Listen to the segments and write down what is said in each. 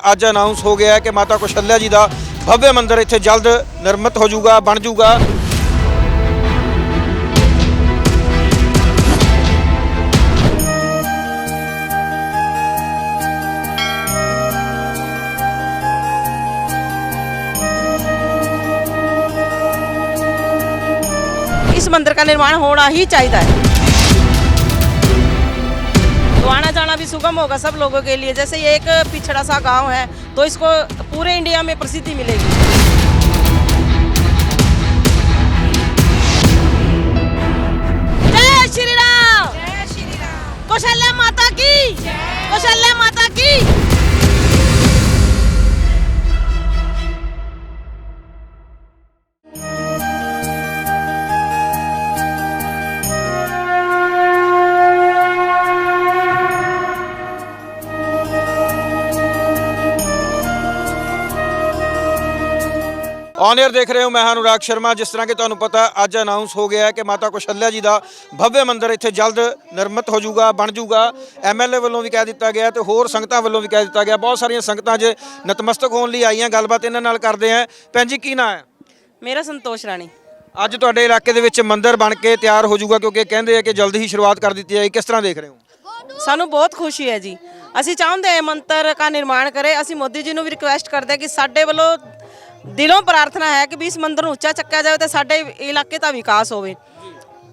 ਅੱਜ ਅਨਾਉਂਸ ਹੋ ਗਿਆ ਹੈ ਕਿ ਮਾਤਾ ਕੁਸ਼ਲਿਆ ਜੀ ਦਾ ਭਵਯ ਮੰਦਿਰ ਇੱਥੇ ਜਲਦ ਨਿਰਮਿਤ ਹੋ ਜਾਊਗਾ ਬਣ ਜਾਊਗਾ इस मंदिर का निर्माण होना ही चाहिए जाना भी सुगम होगा सब लोगों के लिए। जैसे ये एक पिछड़ा सा गाँव है तो इसको पूरे इंडिया में प्रसिद्धि मिलेगी। जय श्री राम। जय श्री राम। कौशल्या माता की। कौशल्या माता की। ਔਨ 에ਅਰ ਦੇਖ ਰਹੇ ਹੋ ਮੈਂ ਹਾਂ ਅਨੁਰਾਗ ਸ਼ਰਮਾ। ਜਿਸ ਤਰ੍ਹਾਂ ਕਿ ਤੁਹਾਨੂੰ ਪਤਾ ਅੱਜ ਅਨਾਉਂਸ ਹੋ ਗਿਆ ਹੈ ਕਿ ਮਾਤਾ ਕੁਸ਼ਲਿਆ ਜੀ ਦਾ ਭਵਯ ਮੰਦਰ ਇੱਥੇ ਜਲਦ ਨਿਰਮਿਤ ਹੋ ਜਾਊਗਾ ਬਣ ਜਾਊਗਾ। ਐਮਐਲਏ ਵੱਲੋਂ ਵੀ ਕਹਿ ਦਿੱਤਾ ਗਿਆ ਤੇ ਹੋਰ ਸੰਗਤਾਂ ਵੱਲੋਂ ਵੀ ਕਹਿ ਦਿੱਤਾ ਗਿਆ ਬਹੁਤ ਸਾਰੀਆਂ ਸੰਗਤਾਂ ਜੇ ਨਤਮਸਤਕ ਹੋਣ ਲਈ ਆਈਆਂ ਗੱਲਬਾਤ ਇਹਨਾਂ ਨਾਲ ਕਰਦੇ ਆਂ ਭੈਣ ਜੀ ਕੀ ਨਾਂ ਹੈ? ਮੇਰਾ ਸੰਤੋਸ਼ ਰਾਣੀ। ਅੱਜ ਤੁਹਾਡੇ ਇਲਾਕੇ ਦੇ ਵਿੱਚ ਮੰਦਰ ਬਣ ਕੇ ਤਿਆਰ ਹੋ ਜਾਊਗਾ ਕਿਉਂਕਿ ਕਹਿੰਦੇ ਆ ਕਿ ਜਲਦ ਹੀ ਸ਼ੁਰੂਆਤ ਕਰ ਦਿੱਤੀ ਜਾਏਗੀ। ਕਿਸ ਤਰ੍ਹਾਂ ਦੇਖ ਰਹੇ ਹੋ? ਸਾਨੂੰ ਬਹੁਤ ਖੁਸ਼ੀ ਹੈ ਜੀ। ਅਸੀਂ ਚਾਹੁੰਦੇ ਹਾਂ ਇਹ ਮੰਤਰ ਦਾ ਨਿਰਮਾਣ ਕਰੇ। ਅਸੀਂ ਮੋਦੀ ਜੀ ਨੂੰ ਵੀ ਰਿਕੁਐਸਟ ਕਰਦੇ ਹਾਂ ਕਿ ਸਾਡੇ ਵੱਲੋਂ ਦਿਲੋਂ ਪ੍ਰਾਰਥਨਾ ਹੈ ਕਿ ਵੀ ਇਸ ਮੰਦਿਰ ਨੂੰ ਉੱਚਾ ਚੱਕਿਆ ਜਾਵੇ ਤੇ ਸਾਡੇ ਇਲਾਕੇ ਦਾ ਵਿਕਾਸ ਹੋਵੇ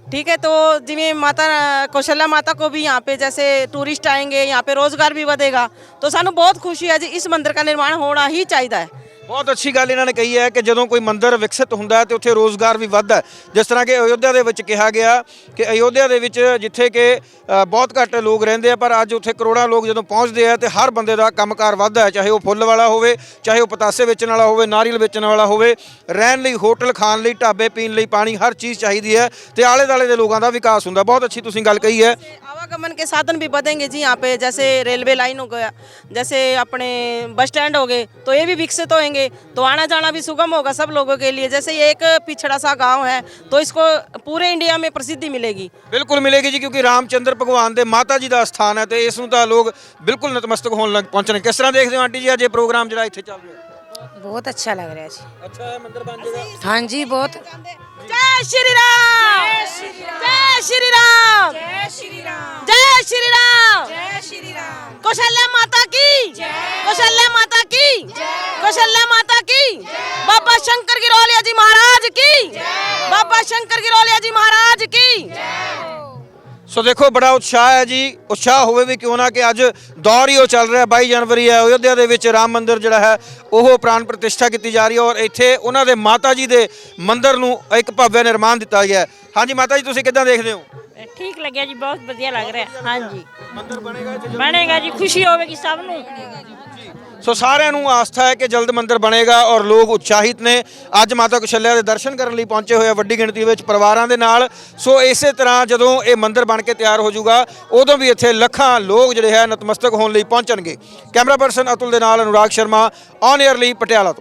ठीक है तो जिमें माता कौशल्या माता को भी यहाँ पे जैसे टूरिस्ट आएंगे यहाँ पे रोजगार भी बढ़ेगा तो सानू बहुत खुशी है जी इस मंदिर का निर्माण होना ही चाहिए है ਬਹੁਤ ਅੱਛੀ ਗੱਲ ਇਹਨਾਂ ਨੇ ਕਹੀ ਹੈ ਕਿ ਜਦੋਂ ਕੋਈ ਮੰਦਿਰ ਵਿਕਸਿਤ ਹੁੰਦਾ ਹੈ ਤੇ ਉੱਥੇ ਰੋਜ਼ਗਾਰ ਵੀ ਵੱਧਦਾ ਹੈ। ਜਿਸ ਤਰ੍ਹਾਂ ਕਿ ਅਯੋਧਿਆ ਦੇ ਵਿੱਚ ਕਿਹਾ ਗਿਆ ਕਿ ਅਯੋਧਿਆ ਦੇ ਵਿੱਚ ਜਿੱਥੇ ਕਿ ਅ, ਬਹੁਤ ਘੱਟ ਲੋਕ ਰਹਿੰਦੇ ਆ ਪਰ ਅੱਜ ਉੱਥੇ ਕਰੋੜਾਂ ਲੋਕ ਜਦੋਂ ਪਹੁੰਚਦੇ ਆ ਤੇ ਹਰ ਬੰਦੇ ਦਾ ਕੰਮਕਾਰ ਵੱਧਦਾ ਹੈ ਚਾਹੇ ਉਹ ਫੁੱਲ ਵਾਲਾ ਹੋਵੇ ਚਾਹੇ ਉਹ ਪਤਾਸੇ ਵੇਚਣ ਵਾਲਾ ਹੋਵੇ ਨਾਰੀਅਲ ਵੇਚਣ ਵਾਲਾ ਹੋਵੇ ਰਹਿਣ ਲਈ ਹੋਟਲ ਖਾਣ ਲਈ ਢਾਬੇ ਪੀਣ ਲਈ ਪਾਣੀ ਹਰ ਚੀਜ਼ ਚਾਹੀਦੀ ਹੈ ਤੇ ਆਲੇ ਦਾਲੇ ਦੇ ਲੋਕਾਂ ਦਾ ਵਿਕਾਸ ਹੁੰਦਾ। ਬਹੁਤ ਅੱਛੀ ਤੁਸੀਂ ਗੱਲ ਕਹੀ ਹੈ। आवागमन के साधन भी बढ़ेंगे जी यहाँ पे जैसे रेलवे लाइन हो गया जैसे अपने बस स्टैंड हो गए तो ये भी विकसित होंगे तो आना जाना भी सुगम होगा सब लोगों के लिए जैसे ये एक पिछड़ा सा गांव है तो इसको पूरे इंडिया में प्रसिद्धि मिलेगी ਬਿਲਕੁਲ ਮਿਲੇਗੀ ਜੀ ਕਿਉਂਕਿ ਰਾਮਚੰਦਰ ਭਗਵਾਨ ਦੇ ਮਾਤਾ ਜੀ ਦਾ ਸਥਾਨ ਹੈ ਤੇ ਇਸ ਨੂੰ ਤਾਂ ਲੋਕ ਬਿਲਕੁਲ ਨਤਮਸਤਕ ਹੋਣ ਲੱਗ ਪਹੁੰਚਣੇ ਕਿਸ ਤਰ੍ਹਾਂ ਦੇਖਦੇ ਹੋ ਆਂਟੀ ਜੀ ਅੱਜ ਇਹ ਪ੍ਰੋਗਰਾਮ ਜਿਹੜਾ ਇੱਥੇ ਚੱਲ ਰਿਹਾ ਬਹੁਤ ਅੱਛਾ ਲੱਗ ਰਿਹਾ ਜੀ ਅੱਛਾ ਹੈ ਮੰਦਿਰ ਬਣ ਜਾਏਗਾ ਹਾਂਜੀ ਬਹੁਤ जय श्री राम जय श्री राम ਸ਼ੰਕਰ ਗਿਰੋਲਿਆ ਜੀ ਮਹਾਰਾਜ ਕੀ? ਸੋ ਦੇਖੋ ਬੜਾ ਉਤਸ਼ਾਹ ਹੈ ਜੀ। ਉਤਸ਼ਾਹ ਹੋਵੇ ਵੀ ਕਿਉਂ ਨਾ ਕਿ ਅੱਜ ਦੌਰ ਹੀ ਉਹ ਚੱਲ ਰਿਹਾ 22 ਜਨਵਰੀ ਹੈ ਅਯੋਧਿਆ ਦੇ ਵਿੱਚ ਰਾਮ ਮੰਦਿਰ ਜਿਹੜਾ ਹੈ ਉਹ ਪ੍ਰਾਣ ਪ੍ਰਤਿਸ਼ਠਾ ਕੀਤੀ ਜਾ ਰਹੀ ਹੈ ਔਰ ਇੱਥੇ ਉਹਨਾਂ ਦੇ ਮਾਤਾ ਜੀ ਦੇ ਮੰਦਿਰ ਨੂੰ ਇੱਕ ਭਵਯ ਨਿਰਮਾਣ ਦਿੱਤਾ ਗਿਆ ਹੈ। ਹਾਂਜੀ ਮਾਤਾ ਜੀ ਤੁਸੀਂ ਕਿੱਦਾਂ ਦੇਖਦੇ ਹੋ? ਠੀਕ ਲੱਗਿਆ ਜੀ ਬਹੁਤ ਵਧੀਆ ਲੱਗ ਰਿਹਾ। ਹਾਂਜੀ। ਮੰਦਿਰ ਬਣੇਗਾ ਇੱਥੇ ਬਣੇਗਾ ਜੀ ਖੁਸ਼ੀ ਹੋਵੇਗੀ ਸਭ ਨੂੰ। ਸੋ ਸਾਰਿਆਂ ਨੂੰ ਆਸਥਾ ਹੈ ਕਿ ਜਲਦ ਮੰਦਿਰ ਬਣੇਗਾ ਔਰ ਲੋਕ ਉਤਸ਼ਾਹਿਤ ਨੇ। ਅੱਜ ਮਾਤਾ ਕੁਸ਼ਲਿਆ ਦੇ ਦਰਸ਼ਨ ਕਰਨ ਲਈ ਪਹੁੰਚੇ ਹੋਏ ਆ ਵੱਡੀ ਗਿਣਤੀ ਵਿੱਚ ਪਰਿਵਾਰਾਂ ਦੇ ਨਾਲ। ਸੋ ਇਸੇ ਤਰ੍ਹਾਂ ਜਦੋਂ ਇਹ ਮੰਦਿਰ ਬਣ ਕੇ ਤਿਆਰ ਹੋ ਜਾਊਗਾ, ਉਦੋਂ ਵੀ ਇੱਥੇ ਲੱਖਾਂ ਲੋਕ ਜਿਹੜੇ ਹੈ ਨਤਮਸਤਕ ਹੋਣ ਲਈ ਪਹੁੰਚਣਗੇ। ਕੈਮਰਾ ਪਰਸਨ ਅਤੁਲ ਦੇ ਨਾਲ ਅਨੁਰਾਗ ਸ਼ਰਮਾ ਔਨ 에ਅਰ ਲਈ ਪਟਿਆਲਾ ਤੋਂ।